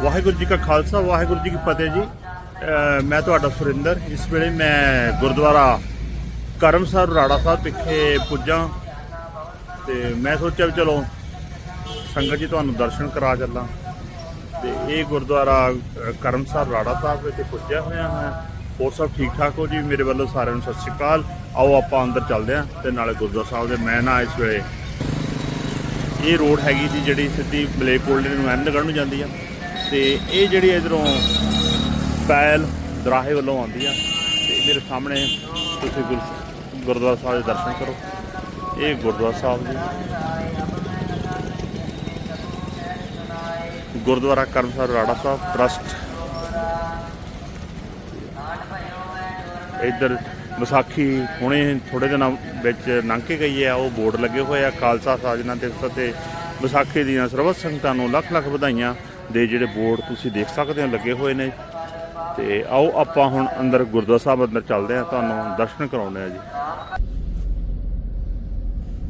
ਵਾਹਿਗੁਰੂ ਜੀ ਕਾ ਖਾਲਸਾ ਵਾਹਿਗੁਰੂ ਜੀ ਕੀ ਫਤਿਹ ਜੀ। ਮੈਂ ਤੁਹਾਡਾ ਸੁਰਿੰਦਰ। ਇਸ ਵੇਲੇ ਮੈਂ ਗੁਰਦੁਆਰਾ ਕਰਮਸਰ ਰਾੜਾ ਸਾਹਿਬ ਵਿਖੇ ਪੁੱਜਾਂ। ਤੇ ਮੈਂ ਸੋਚਿਆ ਵੀ ਚਲੋ ਸੰਗਤ ਜੀ ਤੁਹਾਨੂੰ ਦਰਸ਼ਨ ਕਰਾ ਚੱਲਾਂ। ਤੇ ਇਹ ਗੁਰਦੁਆਰਾ ਅਹ, ਕਰਮਸਰ ਰਾੜਾ ਸਾਹਿਬ ਵਿੱਚ ਪੁੱਜਿਆ ਹੋਇਆ ਹਾਂ। ਹੋਰ ਸਭ ਠੀਕ ਠਾਕ ਹੋ ਜੀ? ਮੇਰੇ ਵੱਲੋਂ ਸਾਰਿਆਂ ਨੂੰ ਸਤਿ ਸ਼੍ਰੀ ਅਕਾਲ। ਆਓ ਆਪਾਂ ਅੰਦਰ ਚੱਲਦੇ ਹਾਂ ਤੇ ਨਾਲੇ ਗੁਰਦੁਆਰਾ ਸਾਹਿਬ ਦੇ ਮੈਂ ਨਾ ਇਸ ਵੇਲੇ। ਇਹ ਰੋਡ ਹੈਗੀ ਜੀ ਜਿਹੜੀ ਸਿੱਧੀ ਮਲੇਕੋਟਲੇ ਨੂੰ ਅਹਿਮਦਗੜ੍ਹ ਨੂੰ ਜਾਂਦੀ ਆ। ਤੇ ਇਹ ਜਿਹੜੀ ਇਧਰੋਂ ਪੈਲ ਦਰਾਹੇ ਵੱਲੋਂ ਆਉਂਦੀ ਆ, ਤੇ ਮੇਰੇ ਸਾਹਮਣੇ ਤੁਸੀਂ ਗੁਰ- ਗੁਰਦੁਆਰਾ ਸਾਹਿਬ ਦੇ ਦਰਸ਼ਨ ਕਰੋ। ਇਹ ਗੁਰਦੁਆਰਾ ਸਾਹਿਬ ਜੀ। ਗੁਰਦੁਆਰਾ ਕਰਮਸਰ ਰਾੜਾ ਸਾਹਿਬ ਟਰਸਟ ਇੱਧਰ ਵਿਸਾਖੀ ਹੁਣੇ ਥੋੜੇ ਦਿਨਾਂ ਵਿੱਚ ਲੰਘ ਕੇ ਗਈ ਹੈ ਉਹ ਬੋਰਡ ਲੱਗੇ ਹੋਏ ਆ, ਖਾਲਸਾ ਸਾਜਨਾ ਦਿਵਸ ਤੇ ਵਿਸਾਖੀ ਦੀਆਂ ਸਰਬੱਤ ਸੰਗਤਾਂ ਨੂੰ ਲੱਖ ਲੱਖ ਵਧਾਈਆਂ। ਦੇ ਜਿਹੜੇ ਬੋਰਡ ਤੁਸੀਂ ਦੇਖ ਸਕਦੇ ਹੋ ਲੱਗੇ ਹੋਏ ਨੇ। ਤੇ ਆਓ ਆਪਾਂ ਹੁਣ ਅੰਦਰ ਗੁਰਦੁਆਰਾ ਸਾਹਿਬ ਅੰਦਰ ਚੱਲਦੇ ਆ ਤੁਹਾਨੂੰ ਦਰਸ਼ਨ ਕਰਾਉਣੇ ਆ ਜੀ।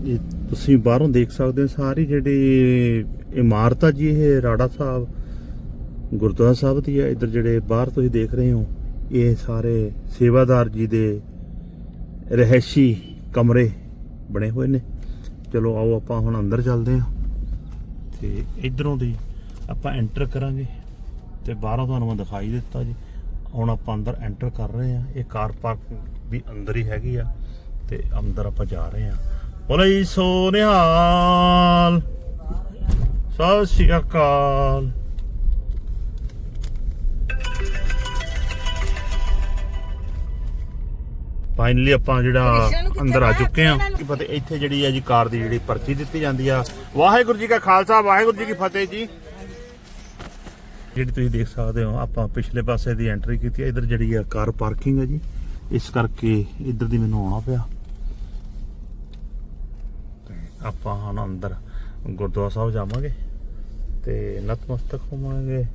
ਇਹ ਤੁਸੀਂ ਬਾਹਰੋਂ ਦੇਖ ਸਕਦੇ ਹੋ ਸਾਰੀ ਜਿਹੜੀ ਇਮਾਰਤ ਆ ਜੀ, ਇਹ ਰਾੜਾ ਸਾਹਿਬ, ਗੁਰਦੁਆਰਾ ਸਾਹਿਬ ਦੀ ਆ ਇੱਧਰ ਜਿਹੜੇ ਬਾਹਰ ਤੁਸੀਂ ਦੇਖ ਰਹੇ ਹੋ, ਇਹ ਸਾਰੇ ਸੇਵਾਦਾਰ ਜੀ ਦੇ ਰਹਿਸ਼ੀ ਕਮਰੇ ਬਣੇ ਹੋਏ ਨੇ। ਚਲੋ ਆਓ ਆਪਾਂ ਹੁਣ ਅੰਦਰ ਚੱਲਦੇ ਆ ਤੇ ਇਧਰੋਂ ਦੀ ਆਪਾਂ ਐਂਟਰ ਕਰਾਂਗੇ ਤੇ ਬਾਹਰੋਂ ਤੁਹਾਨੂੰ ਮੈਂ ਦਿਖਾਈ ਦਿੱਤਾ ਜੀ। ਹੁਣ ਆਪਾਂ ਅੰਦਰ ਐਂਟਰ ਕਰ ਰਹੇ ਹਾਂ। ਇਹ ਕਾਰ ਪਾਰਕ ਵੀ ਅੰਦਰ ਹੀ ਹੈਗੀ ਆ ਤੇ ਅੰਦਰ ਆਪਾਂ ਜਾ ਰਹੇ ਹਾਂ। ਬੋਲੇ ਸੋ ਨਿਹਾਲ ਸਤਿ ਸ਼੍ਰੀ ਅਕਾਲ। ਫਾਈਨਲੀ ਆਪਾਂ ਜਿਹੜਾ ਅੰਦਰ ਆ ਚੁੱਕੇ ਹਾਂ। ਕੀ ਫਤਿਹ ਇੱਥੇ ਜਿਹੜੀ ਹੈ ਜੀ ਕਾਰ ਦੀ ਜਿਹੜੀ ਪਰਚੀ ਦਿੱਤੀ ਜਾਂਦੀ ਆ। ਵਾਹਿਗੁਰੂ ਜੀ ਕਾ ਖਾਲਸਾ ਵਾਹਿਗੁਰੂ ਜੀ ਕੀ ਫਤਿਹ ਜੀ। ਜਿਹੜੀ ਤੁਸੀਂ ਦੇਖ ਸਕਦੇ ਹੋ, ਆਪਾਂ ਪਿਛਲੇ ਪਾਸੇ ਦੀ ਐਂਟਰੀ ਕੀਤੀ ਹੈ, ਇਧਰ ਜਿਹੜੀ ਆ ਕਾਰ ਪਾਰਕਿੰਗ ਹੈ ਜੀ। ਇਸ ਕਰਕੇ ਇਧਰ ਦੀ ਮੈਨੂੰ ਆਉਣਾ ਪਿਆ। ਤੇ ਆਪਾਂ ਹੁਣ ਅੰਦਰ ਗੁਰਦੁਆਰਾ ਸਾਹਿਬ ਜਾਵਾਂਗੇ ਤੇ ਨਤਮਸਤਕ ਹੋਵਾਂਗੇ।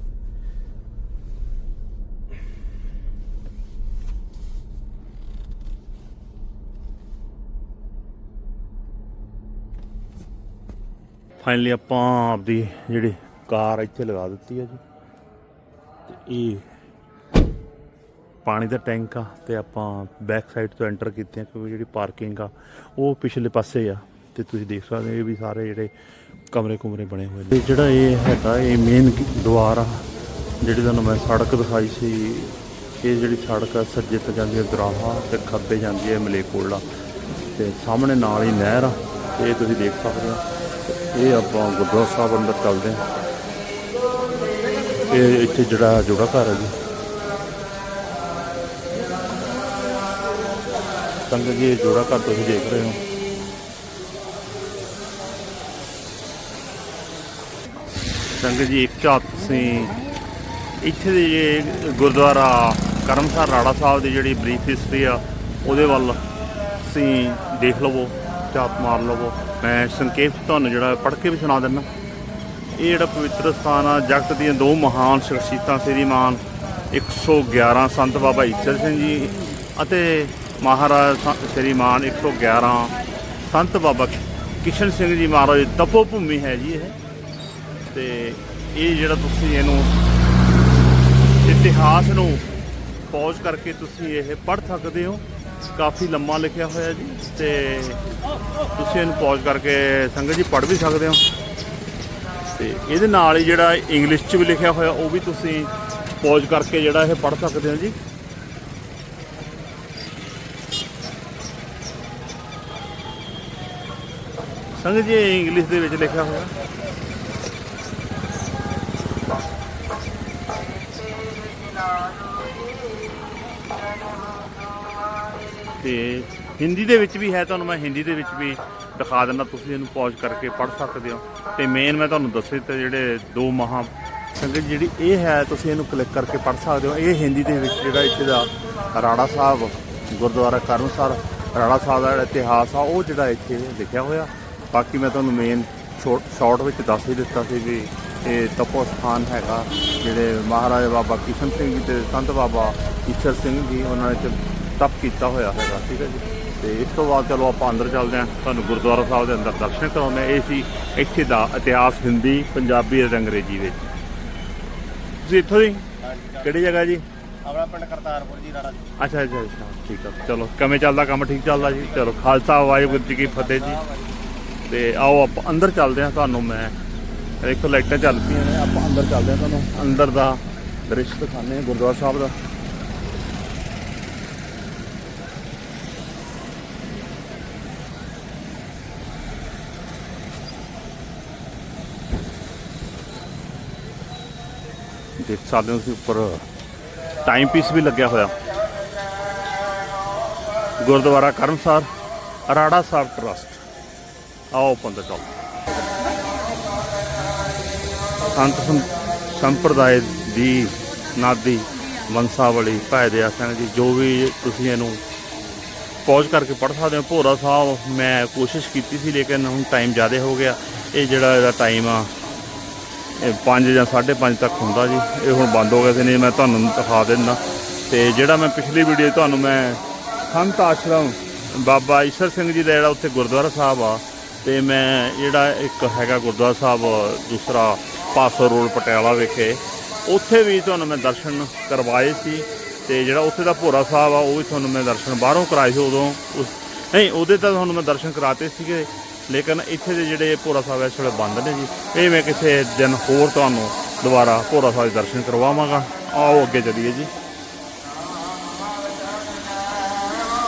ਫਾਈਨਲੀ ਆਪਾਂ ਆਪਦੀ ਜਿਹੜੀ ਕਾਰ ਇੱਥੇ ਲਗਾ ਦਿੱਤੀ ਹੈ ਜੀ। ਇਹ ਪਾਣੀ ਦਾ ਟੈਂਕ ਆ ਤੇ ਆਪਾਂ ਬੈਕ ਸਾਈਡ ਤੋਂ ਐਂਟਰ ਕੀਤੇ ਆ ਕਿਉਂਕਿ ਜਿਹੜੀ ਪਾਰਕਿੰਗ ਆ, ਉਹ ਪਿਛਲੇ ਪਾਸੇ ਆ ਤੇ ਤੁਸੀਂ ਦੇਖ ਸਕਦੇ ਹੋ ਇਹ ਵੀ ਸਾਰੇ ਜਿਹੜੇ ਕਮਰੇ ਕੁਮਰੇ ਬਣੇ ਹੋਏ ਨੇ। ਜਿਹੜਾ ਇਹ ਹੈਗਾ, ਇਹ ਮੇਨ ਦੁਆਰ ਆ, ਜਿਹੜੀ ਤੁਹਾਨੂੰ ਮੈਂ ਸੜਕ ਦਿਖਾਈ ਸੀ, ਇਹ ਜਿਹੜੀ ਸੜਕ ਆ, ਸੱਜੇ ਤੋਂ ਜਾਂਦੀ ਹੈ ਦਰਾਹਾ ਤੇ ਖੱਬੇ ਜਾਂਦੀ ਹੈ ਮਲੇਕੋਲਾ ਤੇ ਸਾਹਮਣੇ ਨਾਲ ਹੀ ਨਹਿਰ ਆ, ਇਹ ਤੁਸੀਂ ਦੇਖ ਸਕਦੇ ਹੋ। ਇਹ ਆਪਾਂ ਗੁਰਦੁਆਰਾ ਸਾਹਿਬ ਅੰਦਰ ਚੱਲਦੇ ਹਾਂ। ਇਹ ਇੱਥੇ ਜਿਹੜਾ ਜੋੜਾ ਘਰ ਹੈ ਜੀ। ਸੰਗਤ ਜੀ ਜੋੜਾ ਘਰ ਤੁਸੀਂ ਦੇਖ ਰਹੇ ਹੋ। ਸੰਗਤ ਜੀ, ਇੱਕ ਝਾਤ ਤੁਸੀਂ ਇੱਥੇ ਦੇ ਜੇ ਗੁਰਦੁਆਰਾ ਕਰਮਸਰ ਰਾੜਾ ਸਾਹਿਬ ਦੀ ਜਿਹੜੀ ਬਰੀਫ ਹਿਸਟਰੀ ਆ, ਉਹਦੇ ਵੱਲ ਤੁਸੀਂ ਦੇਖ ਲਵੋ, ਝਾਤ ਮਾਰ ਲਵੋ। ਮੈਂ ਸੰਖੇਪ ਤੁਹਾਨੂੰ ਜਿਹੜਾ ਪੜ੍ਹ ਕੇ ਵੀ ਸੁਣਾ ਦਿੰਦਾ। ਇਹ ਜਿਹੜਾ ਪਵਿੱਤਰ ਸਥਾਨ ਆ, ਜਗਤ ਦੀਆਂ ਦੋ ਮਹਾਨ ਸ਼ਖਸੀਅਤਾਂ ਸ੍ਰੀਮਾਨ 111 ਸੰਤ ਬਾਬਾ ਈਸ਼ਰ ਸਿੰਘ ਜੀ ਅਤੇ ਮਹਾਰਾਜ ਸ- ਸ੍ਰੀਮਾਨ 111 ਸੰਤ ਬਾਬਾ ਕਿਸ਼ਨ ਸਿੰਘ ਜੀ ਮਹਾਰਾਜ ਤਪੋ ਭੂਮੀ ਹੈ ਜੀ ਇਹ। ਤੇ ਇਹ ਜਿਹੜਾ ਤੁਸੀਂ ਇਹਨੂੰ ਇਤਿਹਾਸ ਨੂੰ ਪੌਜ਼ ਕਰਕੇ ਤੁਸੀਂ ਇਹ ਪੜ੍ਹ ਸਕਦੇ ਹੋ। ਕਾਫੀ ਲੰਮਾ ਲਿਖਿਆ ਹੋਇਆ ਜੀ ਤੇ ਤੁਸੀਂ ਇਹਨੂੰ ਪੌਜ਼ ਕਰਕੇ ਸੰਗਤ ਜੀ ਪੜ੍ਹ ਵੀ ਸਕਦੇ ਹੋ। ਤੇ ਇਹਦੇ ਨਾਲ ਹੀ ਜਿਹੜਾ ਇੰਗਲਿਸ਼ 'ਚ ਵੀ ਲਿਖਿਆ ਹੋਇਆ, ਉਹ ਵੀ ਤੁਸੀਂ ਪੌਜ਼ ਕਰਕੇ ਜਿਹੜਾ ਇਹ ਪੜ੍ਹ ਸਕਦੇ ਹੋ ਜੀ। ਸੰਗਤ ਜੀ, ਇਹ ਇੰਗਲਿਸ਼ ਦੇ ਵਿੱਚ ਲਿਖਿਆ ਹੋਇਆ। ਤੇ ਹਿੰਦੀ ਦੇ ਵਿੱਚ ਵੀ ਹੈ, ਤੁਹਾਨੂੰ ਮੈਂ ਹਿੰਦੀ ਦੇ ਵਿੱਚ ਵੀ ਦਿਖਾ ਦਿੰਦਾ, ਤੁਸੀਂ ਇਹਨੂੰ ਪੌਜ਼ ਕਰਕੇ ਪੜ੍ਹ ਸਕਦੇ ਹੋ। ਤੇ ਮੇਨ ਮੈਂ ਤੁਹਾਨੂੰ ਦੱਸੇ ਤੇ ਜਿਹੜੇ ਦੋ ਮਹਾ ਸੰਗਤ ਜਿਹੜੀ ਇਹ ਹੈ, ਤੁਸੀਂ ਇਹਨੂੰ ਕਲਿੱਕ ਕਰਕੇ ਪੜ੍ਹ ਸਕਦੇ ਹੋ। ਇਹ ਹਿੰਦੀ ਦੇ ਵਿੱਚ ਜਿਹੜਾ ਇੱਥੇ ਦਾ ਰਾੜਾ ਸਾਹਿਬ, ਗੁਰਦੁਆਰਾ ਕਰਨ ਕਰਮਸਰ ਰਾੜਾ ਸਾਹਿਬ ਦਾ ਜਿਹੜਾ ਇਤਿਹਾਸ ਆ, ਉਹ ਜਿਹੜਾ ਇੱਥੇ ਲਿਖਿਆ ਹੋਇਆ। ਬਾਕੀ ਮੈਂ ਤੁਹਾਨੂੰ ਮੇਨ ਸ਼ਾਰਟ ਵਿੱਚ ਦੱਸ ਹੀ ਦਿੱਤਾ ਸੀ ਵੀ ਇਹ ਤਪੋ ਸਥਾਨ ਹੈਗਾ, ਜਿਹੜੇ ਮਹਾਰਾਜਾ ਬਾਬਾ ਕਿਸ਼ਨ ਸਿੰਘ ਜੀ ਤੇ ਸੰਤ ਬਾਬਾ ਈਸ਼ਰ ਸਿੰਘ ਜੀ, ਉਹਨਾਂ ਨੇ ਤਪ ਕੀਤਾ ਹੋਇਆ ਹੈਗਾ, ਠੀਕ ਹੈ ਜੀ। ਤੇ ਇਸ ਤੋਂ ਬਾਅਦ ਚਲੋ ਆਪਾਂ ਅੰਦਰ ਚੱਲਦੇ ਹਾਂ। ਤੁਹਾਨੂੰ ਗੁਰਦੁਆਰਾ ਸਾਹਿਬ ਦੇ ਅੰਦਰ ਦਰਸ਼ਨ ਕਰਾਉਂਦੇ ਹਾਂ। ਇਹ ਸੀ ਇੱਥੇ ਦਾ ਇਤਿਹਾਸ ਹਿੰਦੀ ਪੰਜਾਬੀ ਅਤੇ ਅੰਗਰੇਜ਼ੀ ਵਿੱਚ। ਤੁਸੀਂ ਇੱਥੋਂ ਦੀ ਕਿਹੜੀ ਜਗ੍ਹਾ ਜੀ? ਆਪਣਾ ਪਿੰਡ ਕਰਤਾਰਪੁਰ ਜੀ ਜੀ। ਅੱਛਾ ਅੱਛਾ ਅੱਛਾ। ਠੀਕ ਆ। ਚਲੋ ਕਿਵੇਂ ਚੱਲਦਾ ਕੰਮ? ਠੀਕ ਚੱਲਦਾ ਜੀ? ਚਲੋ ਖਾਲਸਾ ਵਾਹਿਗੁਰੂ ਜੀ ਕੀ ਫਤਿਹ ਜੀ। ਤੇ ਆਓ ਆਪਾਂ ਅੰਦਰ ਚੱਲਦੇ ਹਾਂ। ਤੁਹਾਨੂੰ ਮੈਂ ਦੇਖੋ ਲਾਈਟਾਂ ਚੱਲ ਪਈਆਂ ਨੇ। ਆਪਾਂ ਅੰਦਰ ਚੱਲਦੇ ਹਾਂ ਤੁਹਾਨੂੰ। ਅੰਦਰ ਦਾ ਦ੍ਰਿਸ਼ ਦਿਖਾਉਂਦੇ ਹਾਂ ਗੁਰਦੁਆਰਾ ਸਾਹਿਬ ਦਾ। ਦੇਖ ਸਕਦੇ ਹੋ ਤੁਸੀਂ ਉੱਪਰ ਟਾਈਮ ਪੀਸ ਵੀ ਲੱਗਿਆ ਹੋਇਆ। ਗੁਰਦੁਆਰਾ ਕਰਮਸਾਰ ਅਰਾੜਾ ਸਾਹਿਬ ਟਰਸਟ ਆਓ ਪੰਦਰ ਚੱਲ ਸੰਤ ਸੰਪਰਦਾਇ ਦੀ, ਨਾਦੀ ਵੰਸਾਵਲੀ ਭਾਈ ਦਇਆ ਸਿੰਘ ਜੀ, ਜੋ ਵੀ ਤੁਸੀਂ ਇਹਨੂੰ ਪੌਜ ਕਰਕੇ ਪੜ੍ਹ ਸਕਦੇ ਹੋ, ਭੋਰਾ ਸਾਹਿਬ, ਮੈਂ ਕੋਸ਼ਿਸ਼ ਕੀਤੀ ਸੀ, ਲੇਕਿਨ ਹੁਣ ਟਾਈਮ ਜ਼ਿਆਦਾ ਹੋ ਗਿਆ। ਇਹ ਜਿਹੜਾ ਇਹਦਾ ਟਾਈਮ ਆ 5 ਜਾਂ 5:30 ਤੱਕ ਹੁੰਦਾ ਜੀ। ਇਹ ਹੁਣ ਬੰਦ ਹੋ ਗਏ ਸੀ, ਨਹੀਂ ਮੈਂ ਤੁਹਾਨੂੰ ਦਿਖਾ ਦਿੰਦਾ। ਤੇ ਜਿਹੜਾ ਮੈਂ ਪਿਛਲੀ ਵੀਡੀਓ ਤੁਹਾਨੂੰ ਮੈਂ ਸੰਤ ਆਸ਼ਰਮ ਬਾਬਾ ਈਸ਼ਰ ਸਿੰਘ ਜੀ ਦਾ ਜਿਹੜਾ ਉੱਥੇ ਗੁਰਦੁਆਰਾ ਸਾਹਿਬ ਆ, ਤੇ ਮੈਂ ਜਿਹੜਾ ਇੱਕ ਹੈਗਾ ਗੁਰਦੁਆਰਾ ਸਾਹਿਬ, ਦੂਸਰਾ ਪਾਸੋ ਰੋਡ ਪਟਿਆਲਾ ਵਿਖੇ, ਉੱਥੇ ਵੀ ਤੁਹਾਨੂੰ ਮੈਂ ਦਰਸ਼ਨ ਕਰਵਾਏ ਸੀ। ਤੇ ਜਿਹੜਾ ਉੱਥੇ ਦਾ ਭੋਰਾ ਸਾਹਿਬ ਆ, ਉਹ ਵੀ ਤੁਹਾਨੂੰ ਮੈਂ ਦਰਸ਼ਨ ਬਾਹਰੋਂ ਕਰਾਏ ਸੀ ਉਦੋਂ। ਉਸ ਨਹੀਂ, ਉਹਦੇ ਤਾਂ ਤੁਹਾਨੂੰ ਮੈਂ ਦਰਸ਼ਨ ਕਰਾਤੇ ਸੀਗੇ। ਲੇਕਿਨ ਇੱਥੇ ਦੇ ਜਿਹੜੇ ਭੋਰਾ ਸਾਹਿਬ ਇਸ ਵੇਲੇ ਬੰਦ ਨੇ ਜੀ ਇਹ ਮੈਂ ਕਿਸੇ ਦਿਨ ਹੋਰ ਤੁਹਾਨੂੰ ਦੁਬਾਰਾ ਭੋਰਾ ਸਾਹਿਬ ਦੇ ਦਰਸ਼ਨ ਕਰਵਾਵਾਂਗਾ। ਆਓ ਅੱਗੇ ਚੱਲੀਏ ਜੀ।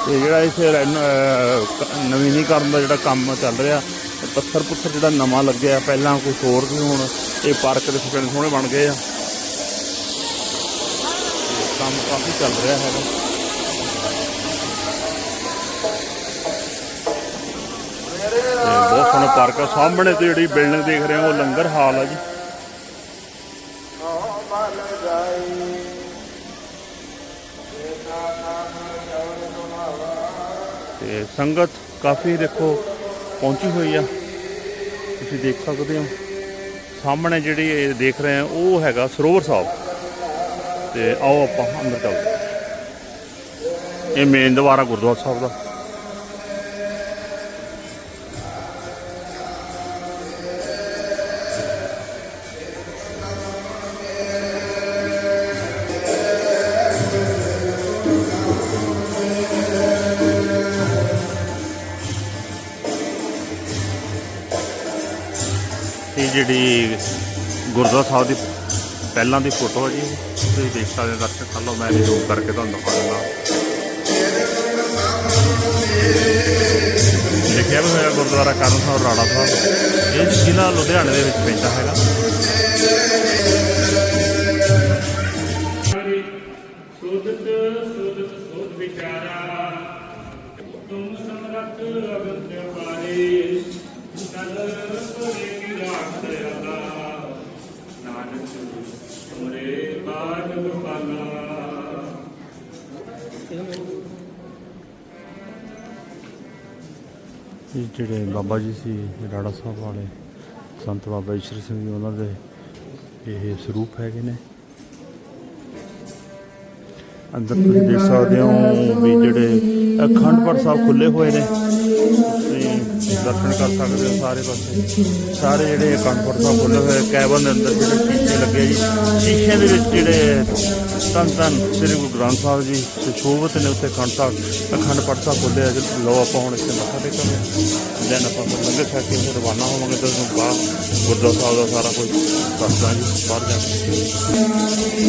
ਤੇ ਜਿਹੜਾ ਇੱਥੇ ਰੈਨ- ਨਵੀਨੀਕਰਨ ਦਾ ਜਿਹੜਾ ਕੰਮ ਚੱਲ ਰਿਹਾ ਪੱਥਰ ਪੁੱਥਰ ਜਿਹੜਾ ਨਵਾਂ ਲੱਗਿਆ, ਪਹਿਲਾਂ ਕੁਝ ਹੋਰ ਵੀ ਹੁਣ ਇਹ ਪਾਰਕ ਦੇ ਕਿੰਨੇ ਸੋਹਣੇ ਬਣ ਗਏ ਆ। ਕੰਮ ਕਾਫੀ ਚੱਲ ਰਿਹਾ ਹੈਗਾ। ਬਹੁਤ ਸੋਹਣਾ ਪਾਰਕ ਆ। ਸਾਹਮਣੇ ਤੇ ਜਿਹੜੀ ਬਿਲਡਿੰਗ ਦੇਖ ਰਹੇ ਹੋ, ਉਹ ਲੰਗਰ ਹਾਲ ਆ ਜੀ। ਤੇ ਸੰਗਤ ਕਾਫੀ ਦੇਖੋ ਪਹੁੰਚੀ ਹੋਈ ਆ। ਤੁਸੀਂ ਦੇਖ ਸਕਦੇ ਹੋ। ਸਾਹਮਣੇ ਜਿਹੜੀ ਇਹ ਦੇਖ ਰਹੇ ਆ, ਉਹ ਹੈਗਾ ਸਰੋਵਰ ਸਾਹਿਬ। ਤੇ ਆਓ ਆਪਾਂ ਅੰਦਰ ਚੱਲਦੇ। ਇਹ ਮੇਨ ਦੁਆਰਾ ਗੁਰਦੁਆਰਾ ਸਾਹਿਬ ਦਾ। ਇਹ ਜਿਹੜੀ ਗੁਰਦੁਆਰਾ ਸਾਹਿਬ ਦੀ ਪਹਿਲਾਂ ਦੀ ਫੋਟੋ ਹੈ ਜੀ ਇਹ। ਤੁਸੀਂ ਦੇਖ ਸਕਦੇ ਹੋ ਦਰਸ਼ਕ ਕਰ ਮੈਂ ਵੀ ਜ਼ੂਮ ਕਰਕੇ ਤੁਹਾਨੂੰ ਦਿਖਾ ਦਿੰਦਾ ਲਿਖਿਆ ਵੀ ਹੋਇਆ ਗੁਰਦੁਆਰਾ ਕਰਨ ਸਾਹਿਬ ਰਾਣਾ ਸਾਹਿਬ ਇਹ ਜ਼ਿਲ੍ਹਾ ਲੁਧਿਆਣੇ ਦੇ ਵਿੱਚ ਪੈਂਦਾ ਹੈਗਾ ਜਿਹੜੇ ਬਾਬਾ ਜੀ ਸੀ ਰਾੜਾ ਸਾਹਿਬ ਵਾਲੇ ਸੰਤ ਬਾਬਾ ਈਸ਼ਰ ਸਿੰਘ ਜੀ ਉਹਨਾਂ ਦੇ ਇਹ ਸਰੂਪ ਹੈਗੇ ਨੇ। ਅੰਦਰ ਤੁਸੀਂ ਦੇਖ ਸਕਦੇ ਹੋ ਵੀ ਜਿਹੜੇ ਅਖੰਡ ਪਾਠ ਸਾਹਿਬ ਖੁੱਲੇ ਹੋਏ ਨੇ। ਤੁਸੀਂ ਦਰਸ਼ਨ ਕਰ ਸਕਦੇ ਹੋ ਸਾਰੇ ਪਾਸੇ। ਸਾਰੇ ਜਿਹੜੇ ਅਖੰਡ ਪਾਠ ਸਾਹਿਬ ਖੁੱਲੇ ਹੋਏ ਕੈਬਨ ਦੇ ਅੰਦਰ ਜਿਹੜੇ ਸ਼ੀਸ਼ੇ ਲੱਗੇ ਜੀ। ਸ਼ੀਸ਼ੇ ਦੇ ਵਿੱਚ ਜਿਹੜੇ ਧੰਨ ਧੰਨ ਸ੍ਰੀ ਗੁਰੂ ਗ੍ਰੰਥ ਸਾਹਿਬ ਜੀ ਸੁਸ਼ੋਭਿਤ ਨੇ ਉੱਥੇ ਅਖੰਡ ਸਾਹਿਬ ਅਖੰਡ ਪਾਠ ਸਾਹਿਬ ਖੁੱਲੇ ਆ। ਲਓ ਆਪਾਂ ਹੁਣ ਇੱਥੇ ਮੱਥਾ ਟੇਕਾਂਗੇ ਦੈਨ ਆਪਾਂ ਫਿਰ ਲੰਗਰ ਛਕ ਕੇ ਫਿਰ ਰਵਾਨਾ ਹੋਵਾਂਗੇ ਤੇ ਤੁਹਾਨੂੰ ਬਾਹਰ ਗੁਰਦੁਆਰਾ ਸਾਹਿਬ ਦਾ ਸਾਰਾ ਕੁਝ ਦੱਸਦਾ ਜੀ ਬਾਹਰ ਜਾ ਕੇ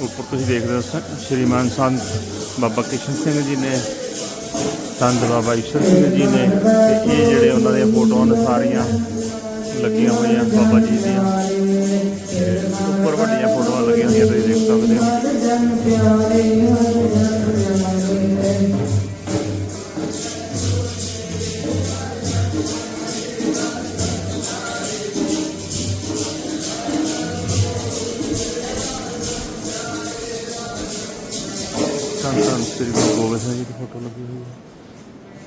ਉੱਪਰ ਤੁਸੀਂ ਦੇਖਦੇ ਹੋ ਸ਼੍ਰੀਮਾਨ ਸੰਤ ਬਾਬਾ ਕਿਸ਼ਨ ਸਿੰਘ ਜੀ ਨੇ, ਸੰਤ ਬਾਬਾ ਈਸ਼ਰ ਸਿੰਘ ਜੀ ਨੇ, ਤੇ ਇਹ ਜਿਹੜੇ ਉਹਨਾਂ ਦੀਆਂ ਫੋਟੋਆਂ ਨੇ ਸਾਰੀਆਂ ਲੱਗੀਆਂ ਹੋਈਆਂ ਬਾਬਾ ਜੀ ਦੀਆਂ। ਤੇ ਉੱਪਰ ਵੱਡੀਆਂ ਫੋਟੋਆਂ ਲੱਗੀਆਂ ਹੋਈਆਂ, ਤੁਸੀਂ ਦੇਖ ਸਕਦੇ ਹੋ। ਸੰਤ ਸ੍ਰੀ ਗੁਰੂ ਗੋਬਿੰਦ ਸਿੰਘ ਜੀ ਦੀ ਫੋਟੋ ਲੱਗੀ ਹੋਈ ਹੈ।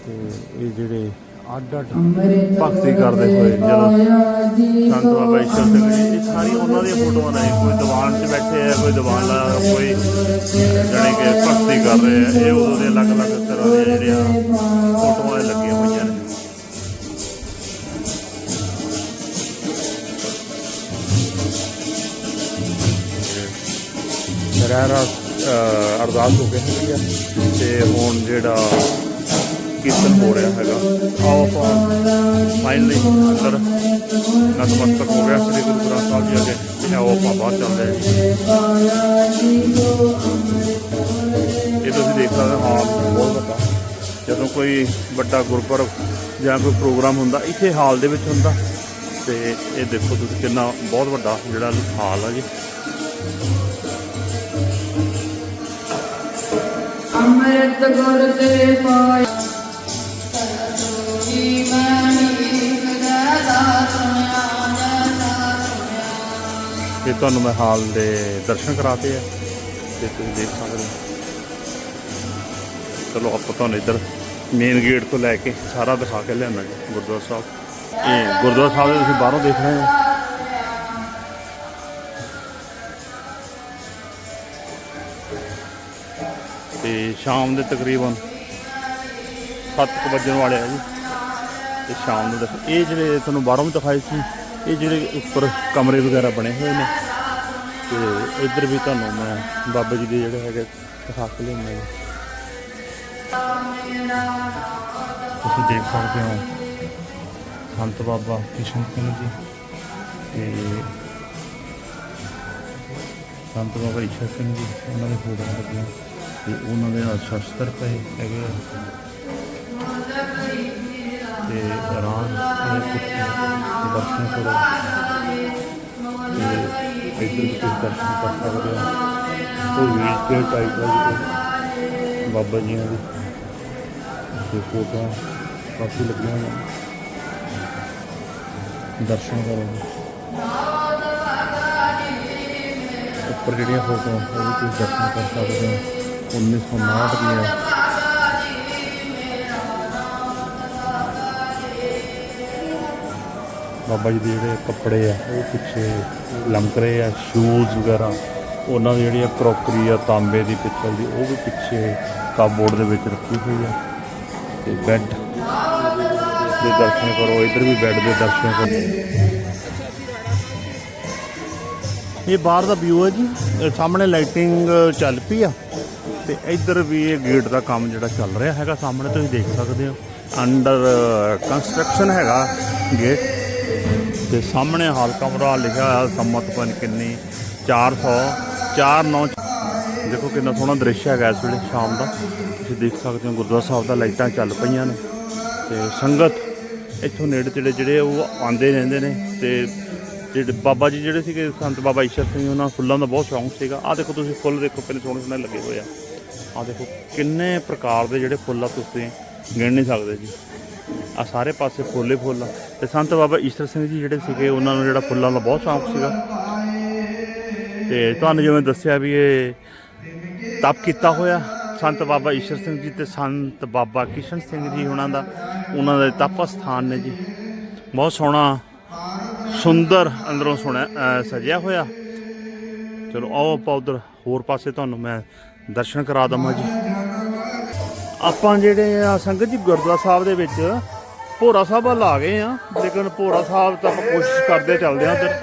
ਤੇ ਇਹ ਜਿਹੜੇ ਭਗਤੀ ਕਰਦੇ ਹੋਏ ਜਦੋਂ ਸੰਤ ਬਾਬਾ ਈਸ਼ਰ ਸਿੰਘ ਜੀ ਇਹ ਸਾਰੀ ਉਹਨਾਂ ਦੀਆਂ ਫੋਟੋਆਂ ਨੇ ਕੋਈ ਦੀਵਾਨ 'ਚ ਬੈਠੇ ਆ ਕੋਈ ਦੀਵਾਨ ਦਾ ਕੋਈ ਜਣੇ ਕਿ ਭਗਤੀ ਕਰ ਰਹੇ ਆ ਇਹ ਉਦੋਂ ਦੇ ਅਲੱਗ-ਅਲੱਗ ਤਰ੍ਹਾਂ ਦੇ ਜਿਹੜੀਆਂ ਫੋਟੋਆਂ ਲੱਗੀਆਂ ਹੋਈਆਂ ਨੇ। ਰਹਿਰਾ ਅਰਦਾਸ ਹੋ ਗਈ ਹੈ। ਤੇ ਹੁਣ ਜਿਹੜਾ ਕੀਰਤਨ ਹੋ ਰਿਹਾ ਹੈਗਾ। ਆਓ ਆਪਾਂ ਫਾਈਨਲੀ ਅੰਦਰ ਨਤਮਸਤਕ ਹੋ ਗਿਆ, ਸ੍ਰੀ ਗੁਰੂ ਗ੍ਰੰਥ ਸਾਹਿਬ ਜੀ ਅੱਗੇ। ਤੇ ਆਓ ਆਪਾਂ ਬਾਹਰ ਚੱਲਦੇ ਹਾਂ ਇਹ ਤੁਸੀਂ ਦੇਖ ਸਕਦੇ ਹੋ, ਹਾਲ ਬਹੁਤ ਵੱਡਾ। ਜਦੋਂ ਕੋਈ ਵੱਡਾ ਗੁਰਪੁਰਬ ਜਾਂ ਕੋਈ ਪ੍ਰੋਗਰਾਮ ਹੁੰਦਾ, ਇੱਥੇ ਹਾਲ ਦੇ ਵਿੱਚ ਹੁੰਦਾ। ਤੇ ਇਹ ਦੇਖੋ ਤੁਸੀਂ ਕਿੰਨਾ ਬਹੁਤ ਵੱਡਾ ਜਿਹੜਾ ਹਾਲ ਆ ਜੀ। ਅੰਮ੍ਰਿਤ ਗੁਰ ਤੇ ਪਾਇਆ ਸੁਣਿਆ ਤੁਹਾਨੂੰ ਮੈਂ ਹਾਲ ਦੇ ਦਰਸ਼ਨ ਕਰਾਤੇ ਆ, ਤੇ ਤੁਸੀਂ ਦੇਖ ਸਕਦੇ ਹੋ। ਚਲੋ, ਆਪਾਂ ਤੁਹਾਨੂੰ ਇੱਧਰ ਮੇਨ ਗੇਟ ਤੋਂ ਲੈ ਕੇ ਸਾਰਾ ਦਿਖਾ ਕੇ ਲਿਆਉਣਾ ਜੀ, ਗੁਰਦੁਆਰਾ ਸਾਹਿਬ। ਇਹ ਗੁਰਦੁਆਰਾ ਸਾਹਿਬ ਦੇ ਤੁਸੀਂ ਬਾਹਰੋਂ ਦੇਖ ਰਹੇ ਹੋ। ਤੇ ਸ਼ਾਮ ਦੇ ਤਕਰੀਬਨ 7 ਵਜਣ ਵਾਲੇ ਆ ਜੀ। ਤੇ ਸ਼ਾਮ ਨੂੰ ਇਹ ਜਿਹੜੇ ਤੁਹਾਨੂੰ ਬਾਹਰੋਂ ਵੀ ਦਿਖਾਏ ਸੀ, ਇਹ ਜਿਹੜੇ ਉੱਪਰ ਕਮਰੇ ਵਗੈਰਾ ਬਣੇ ਹੋਏ ਨੇ ਤੇ ਇੱਧਰ ਵੀ ਤੁਹਾਨੂੰ ਮੈਂ ਬਾਬਾ ਜੀ ਦੇ ਜਿਹੜੇ ਹੈਗੇ ਦਿਖਾ ਕੇ ਲਿਆਉਂਦਾ ਜੀ। ਤੁਸੀਂ ਦੇਖ ਸਕਦੇ ਹੋ ਸੰਤ ਬਾਬਾ ਕਿਸ਼ਨ ਸਿੰਘ ਜੀ ਤੇ ਸੰਤ ਬਾਬਾ ਈਸ਼ਰ ਸਿੰਘ ਜੀ, ਉਹਨਾਂ ਦੇ ਫੋਟੋ ਲੱਗੀਆਂ ਤੇ ਉਹਨਾਂ ਦੇ ਨਾਲ ਸ਼ਸਤਰ ਪਏ ਹੈਗੇ ਆ। ਤੇ ਆਰਾਮ ਨਾਲ ਕੁਰਸੀ ਦਰਸ਼ਨ ਕਰੋ। ਤੇ ਇੱਧਰ ਵੀ ਤੁਸੀਂ ਦਰਸ਼ਨ ਕਰ ਸਕਦੇ ਹੋ ਉਹ ਵੀਲ ਚੇਅਰ ਟਾਈਪ ਦਾ ਬਾਬਾ ਜੀਆਂ ਦੀ ਤੇ ਫੋਟੋ ਕਾਫੀ ਲੱਗੀਆਂ ਹੋਈਆਂ ਦਰਸ਼ਨ ਕਰੋ। ਉੱਪਰ ਜਿਹੜੀਆਂ ਫੋਟੋਆਂ, ਉਹ ਵੀ ਤੁਸੀਂ ਦਰਸ਼ਨ ਕਰ ਸਕਦੇ ਹੋ। 1959 ਦੀਆਂ। ਬਾਬਾ ਜੀ ਦੇ ਜਿਹੜੇ ਕੱਪੜੇ ਆ, ਉਹ ਪਿੱਛੇ ਲਮਕ ਰਹੇ ਆ ਸ਼ੂਜ਼ ਵਗੈਰਾ, ਉਹਨਾਂ ਦੀ ਜਿਹੜੀ ਕਰੋਕਰੀ ਆ, ਤਾਂਬੇ ਦੀ ਪਿੱਤਲ ਦੀ, ਉਹ ਵੀ ਪਿੱਛੇ ਕਾਬੋਰਡ ਦੇ ਵਿੱਚ ਰੱਖੀ ਹੋਈ ਆ ਤੇ ਬੈੱਡ ਦੇ ਦਰਸ਼ਨ ਕਰੋ, ਇੱਧਰ ਵੀ ਬੈੱਡ ਦੇ ਦਰਸ਼ਨ ਕਰੋ। ਇਹ ਬਾਹਰ ਦਾ ਵਿਊ ਹੈ ਜੀ ਸਾਹਮਣੇ ਲਾਈਟਿੰਗ ਚੱਲ ਪਈ ਆ ਤੇ ਇੱਧਰ ਵੀ ਇਹ ਗੇਟ ਦਾ ਕੰਮ ਜਿਹੜਾ ਚੱਲ ਰਿਹਾ ਹੈਗਾ, ਸਾਹਮਣੇ ਤੁਸੀਂ ਦੇਖ ਸਕਦੇ ਹੋ, ਅੰਡਰ ਕੰਸਟਰਕਸ਼ਨ ਹੈਗਾ ਗੇਟ ਤੇ ਸਾਹਮਣੇ ਹਲਕਾ ਕਮਰਾ ਲਿਖਿਆ ਹੋਇਆ ਸੰਮਤ ਪਨ ਕਿੰਨੀ 400 49 ਦੇਖੋ ਕਿੰਨਾ ਸੋਹਣਾ ਦ੍ਰਿਸ਼ ਹੈਗਾ ਇਸ ਵੇਲੇ ਸ਼ਾਮ ਦਾ। ਤੁਸੀਂ ਦੇਖ ਸਕਦੇ ਹੋ ਗੁਰਦੁਆਰਾ ਸਾਹਿਬ ਦਾ ਲਾਈਟਾਂ ਚੱਲ ਪਈਆਂ ਨੇ ਤੇ ਸੰਗਤ ਇੱਥੋਂ ਨੇੜੇ ਤੇੜੇ ਜਿਹੜੇ ਉਹ ਆਉਂਦੇ ਰਹਿੰਦੇ ਨੇ ਤੇ ਜਿਹੜੇ ਬਾਬਾ ਜੀ ਜਿਹੜੇ ਸੀਗੇ, ਸੰਤ ਬਾਬਾ ਈਸ਼ਰ ਸਿੰਘ, ਉਹਨਾਂ ਫੁੱਲਾਂ ਦਾ ਬਹੁਤ ਸ਼ੌਂਕ ਸੀਗਾ। ਆਹ ਦੇਖੋ ਤੁਸੀਂ ਫੁੱਲ ਦੇਖੋ ਕਿੰਨੇ ਸੋਹਣੇ ਸੋਹਣੇ ਲੱਗੇ ਹੋਏ ਆ। ਆਹ ਦੇਖੋ ਕਿੰਨੇ ਪ੍ਰਕਾਰ ਦੇ ਜਿਹੜੇ ਫੁੱਲ ਆ ਤੁਸੀਂ ਗਿਣ ਨਹੀਂ ਸਕਦੇ ਜੀ। ਆ ਸਾਰੇ ਪਾਸੇ ਫੁੱਲੇ ਫੁੱਲ ਆ। ਤੇ ਸੰਤ ਬਾਬਾ ਈਸ਼ਰ ਸਿੰਘ ਜੀ ਜਿਹੜੇ ਸੀਗੇ, ਉਹਨਾਂ ਨੂੰ ਜਿਹੜਾ ਫੁੱਲਾਂ ਦਾ ਬਹੁਤ ਸ਼ੌਂਕ ਸੀਗਾ। ਤੇ ਤੁਹਾਨੂੰ ਜਿਵੇਂ ਦੱਸਿਆ ਵੀ ਇਹ ਤਪ ਕੀਤਾ ਹੋਇਆ ਸੰਤ ਬਾਬਾ ਈਸ਼ਰ ਸਿੰਘ ਜੀ ਤੇ ਸੰਤ ਬਾਬਾ ਕਿਸ਼ਨ ਸਿੰਘ ਜੀ ਉਹਨਾਂ ਦਾ, ਉਹਨਾਂ ਦੇ ਤਪ ਸਥਾਨ ਨੇ ਜੀ। ਬਹੁਤ ਸੋਹਣਾ, ਸੁੰਦਰ ਅੰਦਰੋਂ ਸੋਹਣਾ ਸਜਿਆ ਹੋਇਆ। ਚਲੋ ਆਓ ਆਪਾਂ ਉਧਰ ਹੋਰ ਪਾਸੇ ਤੁਹਾਨੂੰ ਮੈਂ ਦਰਸ਼ਨ ਕਰਾ ਦਵਾਂ ਜੀ। ਆਪਾਂ ਜਿਹੜੇ ਆ ਸੰਗਤ ਜੀ ਗੁਰਦੁਆਰਾ ਸਾਹਿਬ ਦੇ ਵਿੱਚ ਭੋਰਾ ਸਾਹਿਬ ਵੱਲ ਆ ਗਏ ਆ, ਲੇਕਿਨ ਭੋਰਾ ਸਾਹਿਬ ਤਾਂ ਆਪਾਂ ਕੋਸ਼ਿਸ਼ ਕਰਦੇ ਚੱਲਦੇ ਆ ਉਧਰ।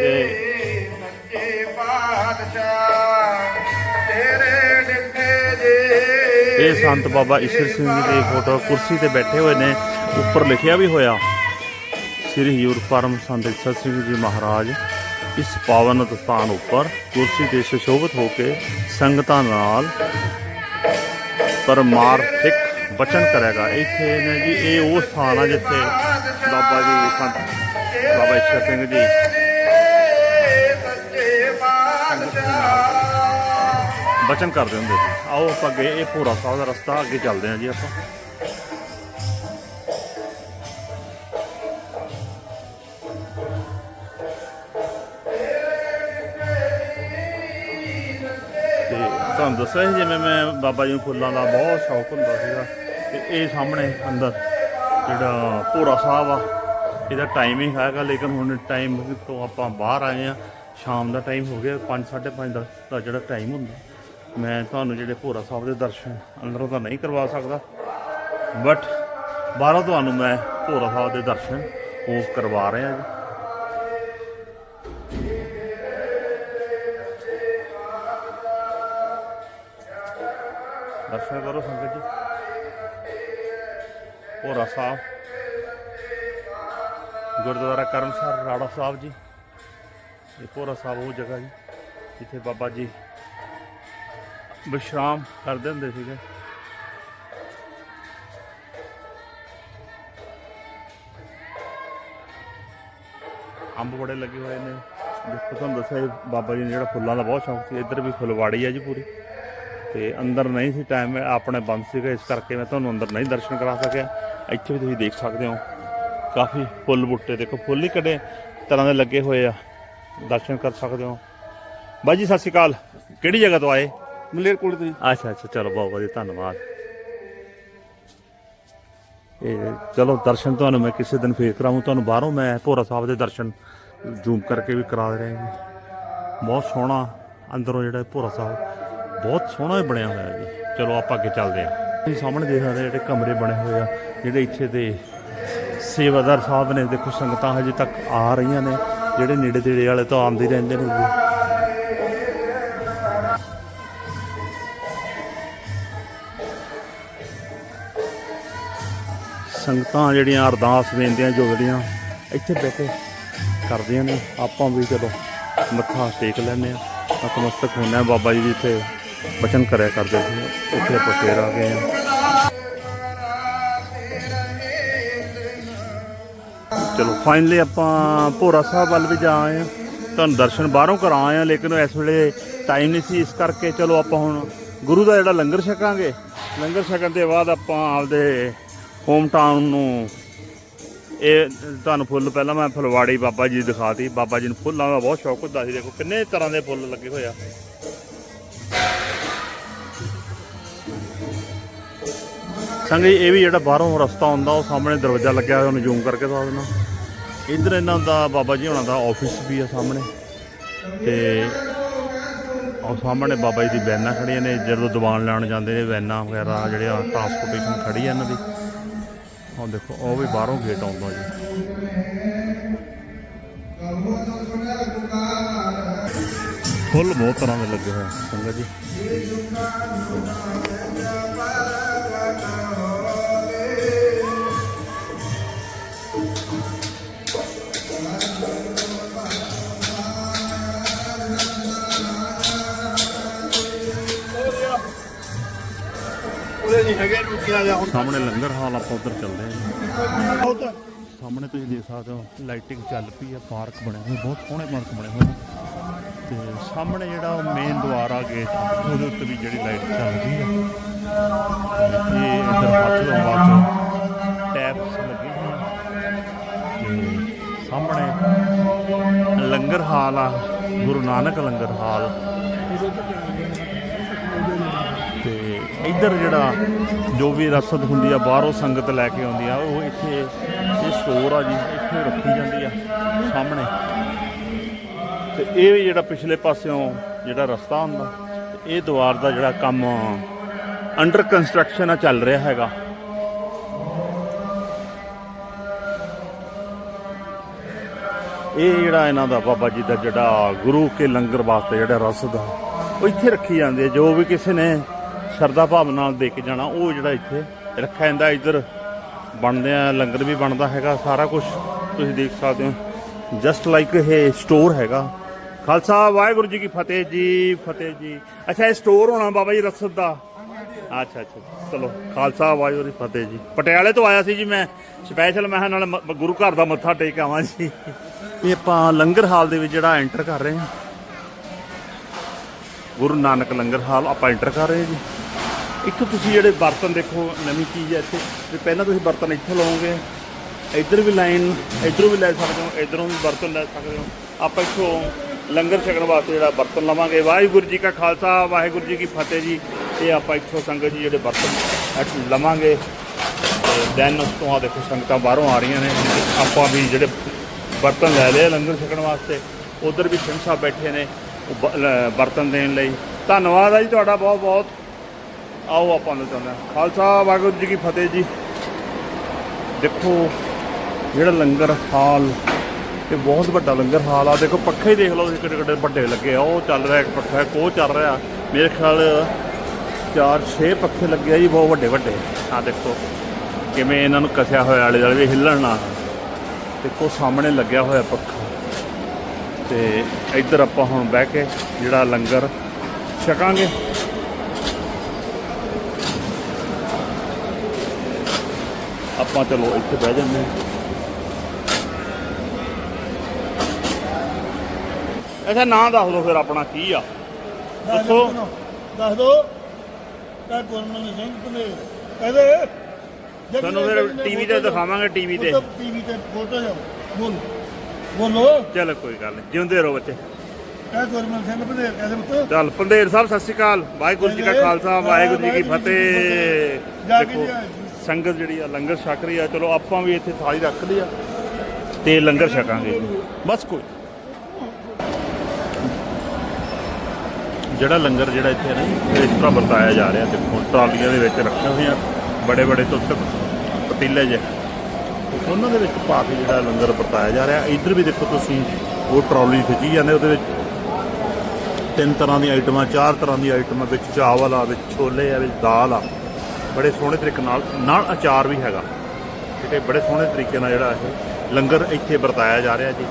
ਤੇ ਇਹ ਸੰਤ ਬਾਬਾ ਈਸ਼ਰ ਸਿੰਘ ਜੀ ਦੀ ਫੋਟੋ ਕੁਰਸੀ ਤੇ ਬੈਠੇ ਹੋਏ ਨੇ, ਉੱਪਰ ਲਿਖਿਆ ਵੀ ਹੋਇਆ, ਸ੍ਰੀ ਹਜੂਰ ਪਰਮ ਸੰਤ ਈਸ਼ਰ ਸਿੰਘ ਜੀ ਮਹਾਰਾਜ, ਇਸ ਪਾਵਨ ਸਥਾਨ ਉੱਪਰ ਕੁਰਸੀ ਤੇ ਸੁਸ਼ੋਭਿਤ ਹੋ ਕੇ ਸੰਗਤਾਂ ਨਾਲ ਪਰਮਾਰਥਿਕ ਬਚਨ ਕਰੇਗਾ। ਇੱਥੇ ਨੇ ਜੀ, ਇਹ ਉਹ ਸਥਾਨ ਆ ਜਿੱਥੇ ਬਾਬਾ ਜੀ ਸੰਤ ਬਾਬਾ ਈਸ਼ਰ ਸਿੰਘ ਜੀ ਬਚਨ ਕਰਦੇ ਹੁੰਦੇ ਸੀ। ਆਓ ਆਪਾਂ ਅੱਗੇ ਇਹ ਭੋਰਾ ਸਾਹਿਬ ਦਾ ਰਸਤਾ ਅੱਗੇ ਚੱਲਦੇ ਹਾਂ ਜੀ ਆਪਾਂ। ਤੁਹਾਨੂੰ ਦੱਸਿਆ ਸੀ ਜਿਵੇਂ ਮੈਂ ਬਾਬਾ ਜੀ ਨੂੰ ਫੁੱਲਾਂ ਦਾ ਬਹੁਤ ਸ਼ੌਕ ਹੁੰਦਾ ਸੀਗਾ। ਤੇ ਇਹ ਸਾਹਮਣੇ ਅੰਦਰ ਜਿਹੜਾ ਭੋਰਾ ਸਾਹਿਬ ਆ, ਇਹਦਾ ਟਾਈਮਿੰਗ ਹੈਗਾ, ਲੇਕਿਨ ਹੁਣ ਟਾਈਮ ਤੋਂ ਆਪਾਂ ਬਾਹਰ ਆਏ ਆ, ਸ਼ਾਮ ਦਾ ਟਾਈਮ ਹੋ ਗਿਆ 5 5:30 ਦਾ ਦਾ ਜਿਹੜਾ ਟਾਈਮ ਹੁੰਦਾ। ਮੈਂ ਤੁਹਾਨੂੰ ਜਿਹੜੇ ਭੋਰਾ ਸਾਹਿਬ ਦੇ ਦਰਸ਼ਨ ਅੰਦਰੋਂ ਤਾਂ ਨਹੀਂ ਕਰਵਾ ਸਕਦਾ ਬਟ ਬਾਹਰੋਂ ਤੁਹਾਨੂੰ ਮੈਂ ਭੋਰਾ ਸਾਹਿਬ ਦੇ ਦਰਸ਼ਨ ਉਹ ਕਰਵਾ ਰਿਹਾ ਜੀ। ਦਰਸ਼ਨ ਕਰੋ ਸੰਗਤ ਭੋਰਾ ਸਾਹਿਬ। ਗੁਰਦੁਆਰਾ ਕਰਮਸਰ ਰਾੜਾ ਸਾਹਿਬ ਜੀ। ਇਹ ਭੋਰਾ ਸਾਹਿਬ ਉਹ ਜਗ੍ਹਾ ਜੀ ਜਿੱਥੇ ਬਾਬਾ ਜੀ ਵਿਸ਼ਰਾਮ ਕਰਦੇ ਹੁੰਦੇ ਸੀਗੇ। ਅੰਬ ਬੜੇ ਲੱਗੇ ਹੋਏ ਨੇ। ਦੇਖੋ ਤੁਹਾਨੂੰ ਦੱਸਿਆ ਜੀ, ਬਾਬਾ ਜੀ ਨੇ ਜਿਹੜਾ ਫੁੱਲਾਂ ਦਾ ਬਹੁਤ ਸ਼ੌਂਕ ਸੀ ਇੱਧਰ ਵੀ ਫੁੱਲਵਾੜੀ ਹੈ ਜੀ ਪੂਰੀ। ਤੇ ਅੰਦਰ ਨਹੀਂ ਸੀ ਟਾਈਮ ਆਪਣੇ ਬੰਦ ਸੀਗਾ ਇਸ ਕਰਕੇ ਮੈਂ ਤੁਹਾਨੂੰ ਅੰਦਰ ਨਹੀਂ ਦਰਸ਼ਨ ਕਰਾ ਸਕਿਆ। ਇੱਥੇ ਵੀ ਤੁਸੀਂ ਦੇਖ ਸਕਦੇ ਹੋ। ਕਾਫੀ ਫੁੱਲ ਬੁੱਟੇ ਦੇਖੋ ਫੁੱਲ ਹੀ ਕੱਢੇ ਤਰ੍ਹਾਂ ਦੇ ਲੱਗੇ ਹੋਏ ਆ। ਦਰਸ਼ਨ ਕਰ ਸਕਦੇ ਹੋ। ਬਾਈ ਜੀ ਸਤਿ ਸ਼੍ਰੀ ਅਕਾਲ। ਕਿਹੜੀ ਜਗ੍ਹਾ ਤੋਂ ਆਏ? ਮਲੇਰਕੋਟ ਤੋਂ ਜੀ। ਅੱਛਾ ਅੱਛਾ ਚਲੋ ਬਹੁਤ ਵਧੀਆ ਧੰਨਵਾਦ। ਇਹ ਚਲੋ ਦਰਸ਼ਨ ਤੁਹਾਨੂੰ ਮੈਂ ਕਿਸੇ ਦਿਨ ਫੇਰ ਕਰਾਉਂ ਤੁਹਾਨੂੰ ਬਾਹਰੋਂ ਮੈਂ ਭੋਰਾ ਸਾਹਿਬ ਦੇ ਦਰਸ਼ਨ ਜ਼ੂਮ ਕਰਕੇ ਵੀ ਕਰਾ ਦੇ ਰਿਹਾ ਜੀ। ਬਹੁਤ ਸੋਹਣਾ ਅੰਦਰੋਂ ਜਿਹੜਾ ਭੋਰਾ ਸਾਹਿਬ ਬਹੁਤ ਸੋਹਣਾ ਹੀ ਬਣਿਆ ਹੋਇਆ ਜੀ। ਚਲੋ ਆਪਾਂ ਅੱਗੇ ਚੱਲਦੇ ਹਾਂ। ਤੁਸੀਂ ਸਾਹਮਣੇ ਦੇਖ ਸਕਦੇ ਜਿਹੜੇ ਕਮਰੇ ਬਣੇ ਹੋਏ ਆ, ਜਿਹੜੇ ਇੱਥੇ ਦੇ ਸੇਵਾਦਾਰ ਸਾਹਿਬ ਨੇ, ਦੇਖੋ ਸੰਗਤਾਂ ਹਜੇ ਤੱਕ ਆ ਰਹੀਆਂ ਨੇ, ਜਿਹੜੇ ਨੇੜੇ ਤੇੜੇ ਵਾਲੇ ਤਾਂ ਆਉਂਦੇ ਰਹਿੰਦੇ ਨੇ ਸੰਗਤਾਂ ਜਿਹੜੀਆਂ ਅਰਦਾਸ ਬੇਨਤੀਆਂ ਜੋ ਇੱਥੇ ਬੈਠੇ ਕਰਦੀਆਂ ਨੇ। ਆਪਾਂ ਵੀ ਚਲੋ ਮੱਥਾ ਟੇਕ ਲੈਂਦੇ ਆ ਨਤਮਸਤਕ ਹੁੰਦੇ ਆ ਬਾਬਾ ਜੀ ਦੀ ਇੱਥੇ ਬਚਨ ਕਰਿਆ ਕਰਦੇ ਸੀ। ਉੱਥੇ ਆਪਾਂ ਫੇਰ ਆ ਗਏ ਆ ਚਲੋ ਫਾਈਨਲੀ ਆਪਾਂ ਭੋਰਾ ਸਾਹਿਬ ਵੱਲ ਵੀ ਜਾ ਆਏ ਆ ਤੁਹਾਨੂੰ ਦਰਸ਼ਨ ਬਾਹਰੋਂ ਕਰਾ ਆਏ ਆ ਲੇਕਿਨ ਇਸ ਵੇਲੇ ਟਾਈਮ ਨਹੀਂ ਸੀ। ਇਸ ਕਰਕੇ ਚਲੋ ਆਪਾਂ ਹੁਣ ਗੁਰੂ ਦਾ ਜਿਹੜਾ ਲੰਗਰ ਛਕਾਂਗੇ। ਲੰਗਰ ਛਕਣ ਦੇ ਬਾਅਦ ਆਪਾਂ ਆਪਦੇ ਹੋਮ ਟਾਊਨ ਨੂੰ ਇਹ ਤੁਹਾਨੂੰ ਫੁੱਲ ਪਹਿਲਾਂ ਮੈਂ ਫਲਵਾੜੀ ਬਾਬਾ ਜੀ ਦਿਖਾਤੀ। ਬਾਬਾ ਜੀ ਨੂੰ ਫੁੱਲਾਂ ਦਾ ਬਹੁਤ ਸ਼ੌਕ ਹੁੰਦਾ ਸੀ। ਦੇਖੋ, ਕਿੰਨੇ ਤਰ੍ਹਾਂ ਦੇ ਫੁੱਲ ਲੱਗੇ ਹੋਏ ਆ। ਸੰਗ ਜੀ, ਇਹ ਵੀ ਜਿਹੜਾ ਬਾਹਰੋਂ ਰਸਤਾ ਆਉਂਦਾ ਉਹ ਸਾਹਮਣੇ ਦਰਵਾਜ਼ਾ ਲੱਗਿਆ ਹੋਇਆ, ਉਹਨੂੰ ਜ਼ੂਮ ਕਰਕੇ ਦਿਖਾ ਦੇਣਾ ਇੱਧਰ ਇਹਨਾਂ ਦਾ ਬਾਬਾ ਜੀ ਹੋਣਾ ਦਾ ਆਫਿਸ ਵੀ ਆ ਸਾਹਮਣੇ। ਤੇ ਉਹ ਸਾਹਮਣੇ ਬਾਬਾ ਜੀ ਦੀ ਵੈਨਾਂ ਖੜੀਆਂ ਨੇ, ਜਦੋਂ ਦੀਵਾਨ ਲੈਣ ਜਾਂਦੇ ਨੇ, ਵੈਨਾਂ ਵਗੈਰਾ ਜਿਹੜੀਆਂ ਟਰਾਂਸਪੋਰਟੇਸ਼ਨ ਖੜੀ ਆ ਇਹਨਾਂ ਦੀ। ਹੁਣ ਦੇਖੋ, ਉਹ ਵੀ ਬਾਹਰੋਂ ਗੇਟ ਆਉਂਦਾ ਜੀ। ਫੁੱਲ ਬਹੁਤ ਤਰ੍ਹਾਂ ਦੇ ਲੱਗੇ ਹੋਏ ਆ, ਸੰਗਤ ਜੀ। ਸਾਹਮਣੇ ਲੰਗਰ ਹਾਲ ਆਪਾਂ ਉਧਰ ਚੱਲਦੇ ਹਾਂ। ਬਹੁਤ ਸਾਹਮਣੇ ਤੁਸੀਂ ਦੇਖ ਸਕਦੇ ਹੋ ਲਾਈਟਿੰਗ ਚੱਲ ਪਈ ਹੈ ਪਾਰਕ ਬਣੇ ਹੋਏ, ਬਹੁਤ ਸੋਹਣੇ ਪਾਰਕ ਬਣੇ ਹੋਏ ਨੇ। ਤੇ ਸਾਹਮਣੇ ਜਿਹੜਾ ਮੇਨ ਦੁਆਰ ਆ ਗੇਟ ਉਹਦੇ ਉੱਤੇ ਵੀ ਜਿਹੜੀ ਲਾਈਟ ਚੱਲ ਰਹੀ ਆ। ਤੇ ਇਧਰ ਹੱਥ ਦਾ ਟੈਪਸ ਲੱਗੇ ਹੋਏ ਤੇ ਸਾਹਮਣੇ ਲੰਗਰ ਹਾਲ ਆ, ਗੁਰੂ ਨਾਨਕ ਲੰਗਰ ਹਾਲ। ਤੇ ਇੱਧਰ ਜਿਹੜਾ ਜੋ ਵੀ ਰਸਦ ਹੁੰਦੀ ਆ, ਬਾਹਰੋਂ ਸੰਗਤ ਲੈ ਕੇ ਆਉਂਦੀ ਆ, ਉਹ ਇੱਥੇ ਇਹ ਸਟੋਰ ਆ ਜੀ, ਇੱਥੇ ਰੱਖੀ ਜਾਂਦੀ ਆ, ਸਾਹਮਣੇ। ਤੇ ਇਹ ਵੀ ਜਿਹੜਾ ਪਿਛਲੇ ਪਾਸਿਓਂ ਜਿਹੜਾ ਰਸਤਾ ਹੁੰਦਾ, ਇਹ ਦੀਵਾਰ ਦਾ ਜਿਹੜਾ ਕੰਮ ਅੰਡਰ ਕੰਸਟਰਕਸ਼ਨ ਆ ਚੱਲ ਰਿਹਾ ਹੈਗਾ। ਇਹ ਜਿਹੜਾ ਇਹਨਾਂ ਦਾ ਬਾਬਾ ਜੀ ਦਾ ਜਿਹੜਾ ਗੁਰੂ ਕੇ ਲੰਗਰ ਵਾਸਤੇ ਜਿਹੜਾ ਰਸਦ ਆ ਉਹ ਇੱਥੇ ਰੱਖੀ ਜਾਂਦੀ ਹੈ। ਜੋ ਵੀ ਕਿਸੇ ਨੇ ਸ਼ਰਧਾ ਭਾਵਨਾ ਨਾਲ ਦੇ ਕੇ ਜਾਣਾ, ਉਹ ਜਿਹੜਾ ਇੱਥੇ ਰੱਖਿਆ ਜਾਂਦਾ। ਇੱਧਰ ਬਣਦੇ ਆ, ਲੰਗਰ ਵੀ ਬਣਦਾ ਹੈਗਾ, ਸਾਰਾ ਕੁਝ ਤੁਸੀਂ ਦੇਖ ਸਕਦੇ ਹੋ। ਜਸਟ ਲਾਈਕ ਇਹ ਸਟੋਰ ਹੈਗਾ। ਖਾਲਸਾ, ਵਾਹਿਗੁਰੂ ਜੀ ਕੀ ਫਤਿਹ ਜੀ ਫਤਿਹ ਜੀ। ਅੱਛਾ, ਇਹ ਸਟੋਰ ਹੋਣਾ ਬਾਬਾ ਜੀ ਰਸਦ ਦਾ। ਅੱਛਾ ਅੱਛਾ ਚਲੋ, ਖਾਲਸਾ, ਵਾਹਿਗੁਰੂ ਜੀ ਫਤਿਹ ਜੀ। ਪਟਿਆਲੇ ਤੋਂ ਆਇਆ ਸੀ ਜੀ ਮੈਂ। ਸਪੈਸ਼ਲ ਮੈਂ ਨਾਲ ਮ- ਗੁਰੂ ਘਰ ਦਾ ਮੱਥਾ ਟੇਕ ਆਵਾਂ ਜੀ। ਇਹ ਆਪਾਂ ਲੰਗਰ ਹਾਲ ਦੇ ਵਿੱਚ ਜਿਹੜਾ ਐਂਟਰ ਕਰ ਰਹੇ ਹਾਂ। ਗੁਰੂ ਨਾਨਕ ਲੰਗਰ ਹਾਲ ਆਪਾਂ ਐਂਟਰ ਕਰ ਰਹੇ ਹਾਂ ਜੀ। ਇੱਕ ਤੁਸੀਂ ਜਿਹੜੇ ਬਰਤਨ ਦੇਖੋ, ਨਵੀਂ ਚੀਜ਼ ਹੈ ਇੱਥੇ। ਵੀ ਪਹਿਲਾਂ ਤੁਸੀਂ ਬਰਤਨ ਇੱਥੋਂ ਲਓਗੇ। ਇੱਧਰ ਵੀ ਲਾਈਨ ਇੱਧਰੋਂ ਵੀ ਲੈ ਸਕਦੇ ਹੋ, ਇੱਧਰੋਂ ਵੀ ਬਰਤਨ ਲੈ ਸਕਦੇ ਹੋ। ਆਪਾਂ ਇੱਥੋਂ ਲੰਗਰ ਛਕਣ ਵਾਸਤੇ ਜਿਹੜਾ ਬਰਤਨ ਲਵਾਂਗੇ। ਵਾਹਿਗੁਰੂ ਜੀ ਕਾ ਖਾਲਸਾ, ਵਾਹਿਗੁਰੂ ਜੀ ਕੀ ਫਤਿਹ ਜੀ। ਇਹ ਆਪਾਂ ਇੱਥੋਂ ਸੰਗਤ ਜੀ ਜਿਹੜੇ ਬਰਤਨ ਲਵਾਂਗੇ ਤੇ ਦੈਨ ਉਸ ਤੋਂ ਆ ਦੇਖੋ ਸੰਗਤਾਂ ਬਾਹਰੋਂ ਆ ਰਹੀਆਂ ਨੇ। ਆਪਾਂ ਵੀ ਜਿਹੜੇ ਬਰਤਨ ਲੈ ਲਏ ਲੰਗਰ ਛਕਣ ਵਾਸਤੇ, ਉਧਰ ਵੀ ਸਿੰਘ ਸਾਹਿਬ ਬੈਠੇ ਨੇ ਉਹ ਬਰਤਨ ਦੇਣ ਲਈ। ਧੰਨਵਾਦ ਆ ਜੀ ਤੁਹਾਡਾ ਬਹੁਤ ਬਹੁਤ। ਆਓ ਆਪਾਂ ਨੂੰ ਚਾਹੁੰਦਾ ਖਾਲਸਾ ਵਾਹਿਗੁਰੂ ਜੀ ਕੀ ਫਤਿਹ ਜੀ। ਦੇਖੋ, ਜਿਹੜਾ ਲੰਗਰ ਹਾਲ, ਇਹ ਬਹੁਤ ਵੱਡਾ ਲੰਗਰ ਹਾਲ ਆ। ਦੇਖੋ, ਪੱਖੇ ਦੇਖ ਲਓ ਕਿੱਡੇ ਕਿੱਡੇ ਵੱਡੇ ਲੱਗੇ ਆ। ਉਹ ਚੱਲ ਰਿਹਾ, ਇੱਕ ਪੱਖਾ ਇੱਕ ਉਹ ਚੱਲ ਰਿਹਾ। ਮੇਰੇ ਖਿਆਲ ਚਾਰ ਛੇ ਪੱਖੇ ਲੱਗੇ ਆ ਜੀ ਬਹੁਤ ਵੱਡੇ ਵੱਡੇ ਆ ਦੇਖੋ ਕਿਵੇਂ ਇਹਨਾਂ ਨੂੰ ਕਸਿਆ ਹੋਇਆ ਆਲੇ ਦੁਆਲੇ ਵੀ ਹਿੱਲਣ ਨਾ ਦੇਖੋ ਸਾਹਮਣੇ ਲੱਗਿਆ ਹੋਇਆ ਪੱਖਾ। ਤੇ ਇੱਧਰ ਆਪਾਂ ਹੁਣ ਬਹਿ ਕੇ ਜਿਹੜਾ ਲੰਗਰ ਛਕਾਂਗੇ। ਆਪਾਂ ਚਲੋ ਇੱਥੇ ਬਹਿ ਜਾਂਦੇ ਹਾਂ। ਅੱਛਾ ਨਾਂ ਦੱਸ ਦਿਓ ਫਿਰ ਆਪਣਾ ਕੀ ਆ। ਦੱਸੋ। ਦੱਸ ਦੋ ਕਾ ਗੁਰਮਨ ਸਿੰਘ ਤੁਮੇ ਕਹਦੇ ਤੁਹਾਨੂੰ ਫਿਰ ਟੀਵੀ ਤੇ ਦਿਖਾਵਾਂਗੇ ਟੀਵੀ ਤੇ। ਟੀਵੀ ਤੇ ਫੋਟੋ ਜਾਓ। ਬੋਲ। ਬੋਲੋ। ਚਲੋ ਕੋਈ ਗੱਲ ਨਹੀਂ ਜਿਉਂਦੇ ਰਹੋ ਬੱਚੇ। ਕਾ ਗੁਰਮਨ ਸਿੰਘ ਬਧੇਰ ਕਹਦੇ ਪੁੱਤ। ਚੱਲ ਪੰਦੇਰ ਸਾਹਿਬ ਸਤਿ ਸ਼੍ਰੀ ਅਕਾਲ। ਵਾਹਿਗੁਰੂ ਜੀ ਕਾ ਖਾਲਸਾ ਵਾਹਿਗੁਰੂ ਜੀ ਕੀ ਫਤਿਹ। ਦੇਖੋ ਸੰਗਤ ਜਿਹੜੀ ਆ ਲੰਗਰ ਛਕ ਰਹੀ ਆ। ਚਲੋ ਆਪਾਂ ਵੀ ਇੱਥੇ ਥਾਲੀ ਰੱਖ ਲਈ ਆ ਤੇ ਲੰਗਰ ਛਕਾਂਗੇ। ਬਸ ਕੋਈ। ਜਿਹੜਾ ਲੰਗਰ ਜਿਹੜਾ ਇੱਥੇ ਨਾ ਇਸ ਤਰ੍ਹਾਂ ਵਰਤਾਇਆ ਜਾ ਰਿਹਾ ਦੇਖੋ ਟਰਾਲੀਆਂ ਦੇ ਵਿੱਚ ਰੱਖੇ ਹੋਏ ਆ ਬੜੇ ਬੜੇ ਤੁੱਤ ਪਤੀਲੇ ਜੇ ਉਹਨਾਂ ਦੇ ਵਿੱਚ ਪਾ ਕੇ ਜਿਹੜਾ ਲੰਗਰ ਵਰਤਾਇਆ ਜਾ ਰਿਹਾ। ਇੱਧਰ ਵੀ ਦੇਖੋ ਤੁਸੀਂ, ਉਹ ਟਰਾਲੀ ਖਿੱਚੀ ਜਾਂਦੇ, ਉਹਦੇ ਵਿੱਚ ਤਿੰਨ ਤਰ੍ਹਾਂ ਦੀਆਂ ਆਈਟਮਾਂ, ਚਾਰ ਤਰ੍ਹਾਂ ਦੀਆਂ ਆਈਟਮਾਂ ਵਿੱਚ ਚਾਵਲ ਆ, ਵਿੱਚ ਛੋਲੇ ਆ, ਵਿੱਚ ਦਾਲ ਆ। ਬੜੇ ਸੋਹਣੇ ਤਰੀਕੇ ਨਾਲ ਨਾਲ ਅਚਾਰ ਵੀ ਹੈਗਾ। ਠੀਕ ਹੈ ਬੜੇ ਸੋਹਣੇ ਤਰੀਕੇ ਨਾਲ ਜਿਹੜਾ ਇਹ ਲੰਗਰ ਇੱਥੇ ਵਰਤਾਇਆ ਜਾ ਰਿਹਾ ਜੀ।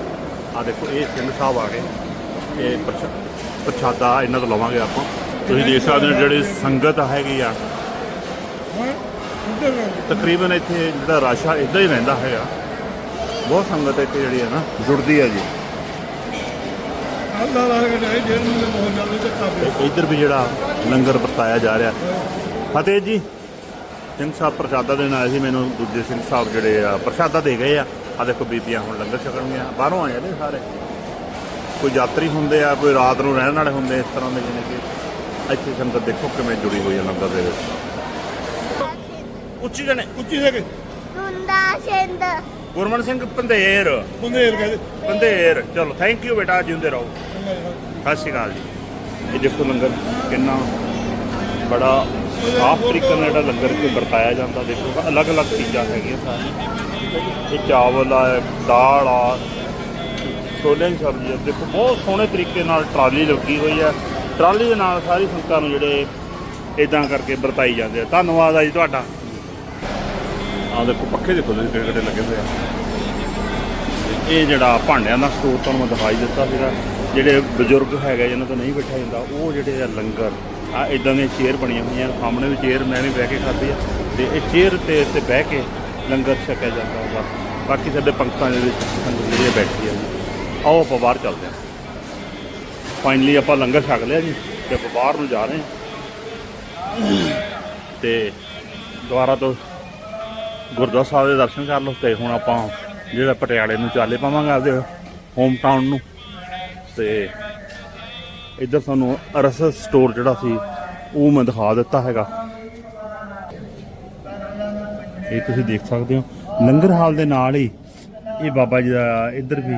ਆ ਦੇਖੋ, ਇਹ ਸਿੰਘ ਸਾਹਿਬ ਆ ਗਏ। ਇਹ ਪ੍ਰਸ਼ਾ- ਪ੍ਰਸ਼ਾਦਾ ਇਹਨਾਂ ਤੋਂ ਲਵਾਂਗੇ ਆਪਾਂ। ਤੁਸੀਂ ਦੇਖ ਸਕਦੇ ਹੋ ਜਿਹੜੀ ਸੰਗਤ ਹੈਗੀ ਆ। ਤਕਰੀਬਨ ਇੱਥੇ ਜਿਹੜਾ ਰਾਸ਼ਾ ਆ, ਇਦਾਂ ਹੀ ਰਹਿੰਦਾ ਹੈਗਾ। ਬਹੁਤ ਸੰਗਤ ਇੱਥੇ ਜਿਹੜੀ ਹੈ ਨਾ, ਜੁੜਦੀ ਹੈ ਜੀ। ਅੱਲਾ ਇੱਧਰ ਵੀ ਜਿਹੜਾ ਲੰਗਰ ਵਰਤਾਇਆ ਜਾ ਰਿਹਾ। ਫਤਿਹ ਜੀ, ਸਿੰਘ ਸਾਹਿਬ ਪ੍ਰਸ਼ਾਦਾ ਦੇਣ ਆਏ ਸੀ ਮੈਨੂੰ, ਦੂਜੇ ਸਿੰਘ ਸਾਹਿਬ ਜਿਹੜੇ ਆ, ਪ੍ਰਸ਼ਾਦਾ ਦੇ ਗਏ ਆ। ਆ ਦੇਖੋ ਬੀਬੀਆਂ ਹੁਣ ਲੰਗਰ ਛਕਣਗੀਆਂ। ਬਾਹਰੋਂ ਆਏ ਨੇ ਸਾਰੇ। ਕੋਈ ਯਾਤਰੀ ਹੁੰਦੇ ਆ ਕੋਈ ਰਾਤ ਨੂੰ ਰਹਿਣ ਵਾਲੇ ਹੁੰਦੇ ਇਸ ਤਰ੍ਹਾਂ ਦੇ ਜਿਵੇਂ ਕਿ ਇੱਥੇ ਸੰਗਤ ਦੇਖੋ ਕਿਵੇਂ ਜੁੜੀ ਹੋਈ ਹੈ ਲੰਗਰ ਦੇ ਵਿੱਚ। ਉੱਚੀ ਜਣੇ ਉੱਚੀ ਦੇ ਕੇ ਦੁੰਦਾ ਸਿੰਧ ਗੁਰਮਨ ਸਿੰਘ ਪੰਧੇਰ। ਬੰਦੇਰ ਕਹਦੇ। ਪੰਧੇਰ ਚਲੋ ਥੈਂਕ ਯੂ ਬੇਟਾ ਜਿਉਂਦੇ ਰਹੋ। ਸਤਿ ਸ਼੍ਰੀ ਅਕਾਲ ਜੀ। ਇਹ ਦੇਖੋ ਲੰਗਰ ਕਿੰਨਾ ਬੜਾ ਸਾਫ਼ ਤਰੀਕੇ ਨਾਲ ਜਿਹੜਾ ਲੰਗਰ ਕੇ ਵਰਤਾਇਆ ਜਾਂਦਾ ਦੇਖੋ ਅਲੱਗ-ਅਲੱਗ ਚੀਜ਼ਾਂ ਹੈਗੀਆਂ ਸਾਰੀਆਂ। ਇਹ ਚਾਵਲ ਆ ਦਾਲ ਆ ਛੋਲੇ ਦੀ ਸਬਜ਼ੀ ਆ। ਦੇਖੋ ਬਹੁਤ ਸੋਹਣੇ ਤਰੀਕੇ ਨਾਲ ਟਰਾਲੀ ਲੱਗੀ ਹੋਈ ਆ। ਟਰਾਲੀ ਦੇ ਨਾਲ ਸਾਰੀ ਸੰਗਤਾਂ ਨੂੰ ਜਿਹੜੇ ਇਦਾਂ ਕਰਕੇ ਵਰਤਾਈ ਜਾਂਦੇ ਆ। ਧੰਨਵਾਦ ਆ ਜੀ ਤੁਹਾਡਾ। ਆ ਦੇਖੋ ਪੱਖੇ ਦੇਖੋ ਤੁਸੀਂ ਕਿਹੜੇ ਕਿਹੜੇ ਲੱਗੇ ਹੋਏ ਆ। ਇਹ ਜਿਹੜਾ ਭਾਂਡਿਆਂ ਦਾ ਸਟੋਰ ਤੁਹਾਨੂੰ ਮੈਂ ਦਿਖਾਈ ਦਿੱਤਾ ਸੀਗਾ। ਜਿਹੜੇ ਬਜ਼ੁਰਗ ਹੈਗੇ ਜਿਨ੍ਹਾਂ ਤੋਂ ਨਹੀਂ ਬੈਠਾ ਜਾਂਦਾ ਉਹ ਜਿਹੜੇ ਆ ਲੰਗਰ ਆ ਇਦਾਂ ਦੀਆਂ ਚੇਅਰ ਬਣੀਆਂ ਹੋਈਆਂ। ਸਾਹਮਣੇ ਵੀ ਚੇਅਰ ਮੈਂ ਵੀ ਬਹਿ ਕੇ ਖਾਧੀ ਆ। ਤੇ ਇਹ ਚੇਅਰ ਤੇ ਤੇ ਬਹਿ ਕੇ ਲੰਗਰ ਛਕਿਆ ਜਾਂਦਾ ਵਾ। ਬਾਕੀ ਸਾਡੇ ਪੰਕਤਾਂ ਦੇ ਵਿੱਚ ਸੰਗਤ ਜਿਹੜੀ ਬੈਠੀ ਆ ਜੀ। ਆਓ ਆਪਾਂ ਬਾਹਰ ਚੱਲਦੇ ਹਾਂ। ਫਾਈਨਲੀ ਆਪਾਂ ਲੰਗਰ ਛਕ ਲਿਆ ਜੀ ਤੇ ਆਪਾਂ ਬਾਹਰ ਨੂੰ ਜਾ ਰਹੇ ਹਾਂ। ਤੇ ਦੁਬਾਰਾ ਤੋਂ ਗੁਰਦੁਆਰਾ ਸਾਹਿਬ ਦੇ ਦਰਸ਼ਨ ਕਰ ਲਓ ਤੇ ਹੁਣ ਆਪਾਂ ਜਿਹੜਾ ਪਟਿਆਲੇ ਨੂੰ ਚਾਲੇ ਪਾਵਾਂਗੇ ਆਪਦੇ ਹੋਮ ਟਾਊਨ ਨੂੰ। ਤੇ ਇੱਧਰ ਸਾਨੂੰ ਅਰਸਸ ਸਟੋਰ ਜਿਹੜਾ ਸੀ, ਉਹ ਮੈਂ ਦਿਖਾ ਦਿੱਤਾ ਹੈਗਾ। ਇਹ ਤੁਸੀਂ ਦੇਖ ਸਕਦੇ ਹੋ। ਲੰਗਰ ਹਾਲ ਦੇ ਨਾਲ ਹੀ ਇਹ ਬਾਬਾ ਜੀ ਦਾ ਇੱਧਰ ਵੀ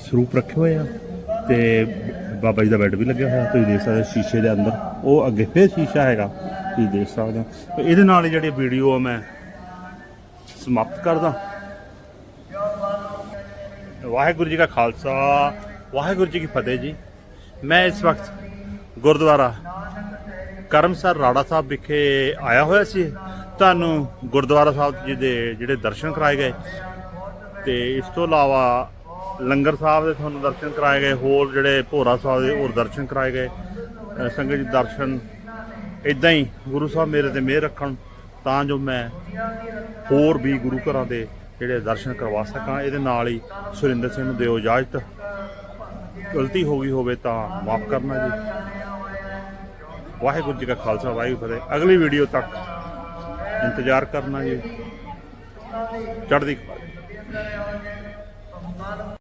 ਸਰੂਪ ਰੱਖੇ ਹੋਏ ਆ ਤੇ ਬਾਬਾ ਜੀ ਦਾ ਬੈੱਡ ਵੀ ਲੱਗਿਆ ਹੋਇਆ, ਤੁਸੀਂ ਦੇਖ ਸਕਦੇ ਹੋ ਸ਼ੀਸ਼ੇ ਦੇ ਅੰਦਰ। ਉਹ ਅੱਗੇ ਫੇਰ ਸ਼ੀਸ਼ਾ ਹੈਗਾ, ਤੁਸੀਂ ਦੇਖ ਸਕਦੇ ਹੋ। ਇਹਦੇ ਨਾਲ ਹੀ ਜਿਹੜੀ ਵੀਡੀਓ ਆ ਮੈਂ ਸਮਾਪਤ ਕਰਦਾ। ਵਾਹਿਗੁਰੂ ਜੀ ਕਾ ਖਾਲਸਾ, ਵਾਹਿਗੁਰੂ ਜੀ ਕੀ ਫਤਿਹ ਜੀ। ਮੈਂ ਇਸ ਵਕਤ ਗੁਰਦੁਆਰਾ ਕਰਮਸਰ ਰਾੜਾ ਸਾਹਿਬ ਵਿਖੇ ਆਇਆ ਹੋਇਆ ਸੀ। ਤੁਹਾਨੂੰ ਗੁਰਦੁਆਰਾ ਸਾਹਿਬ ਜੀ ਦੇ ਜਿਹੜੇ ਦਰਸ਼ਨ ਕਰਾਏ ਗਏ। ਤੇ ਇਸ ਤੋਂ ਇਲਾਵਾ ਲੰਗਰ ਸਾਹਿਬ ਦੇ ਤੁਹਾਨੂੰ ਦਰਸ਼ਨ ਕਰਾਏ ਗਏ, ਹੋਰ ਜਿਹੜੇ ਭੋਰਾ ਸਾਹਿਬ ਦੇ ਹੋਰ ਦਰਸ਼ਨ ਕਰਾਏ ਗਏ। ਸੰਗਤ ਜੀ ਦਰਸ਼ਨ ਇਦਾਂ ਹੀ ਗੁਰੂ ਸਾਹਿਬ ਮੇਰੇ ਤੇ ਮਿਹਰ ਰੱਖਣ, ਤਾਂ ਜੋ ਮੈਂ ਹੋਰ ਵੀ ਗੁਰੂ ਘਰਾਂ ਦੇ ਜਿਹੜੇ ਦਰਸ਼ਨ ਕਰਵਾ ਸਕਾਂ। ਇਹਦੇ ਨਾਲ ਹੀ ਸੁਰਿੰਦਰ ਸਿੰਘ ਨੂੰ ਦਿਓ ਇਜਾਜ਼ਤ। ਗਲਤੀ ਹੋ ਗਈ ਹੋਵੇ ਤਾਂ ਮਾਫ ਕਰਨਾ ਜੀ। ਵਾਹਿਗੁਰੂ ਜੀ ਕਾ ਖਾਲਸਾ, ਵਾਹਿਗੁਰੂ ਫਤਿਹ। ਅਗਲੀ ਵੀਡੀਓ ਤੱਕ ਇੰਤਜ਼ਾਰ ਕਰਨਾ ਜੀ। ਚੜ੍ਹਦੀ ਕਲਾ।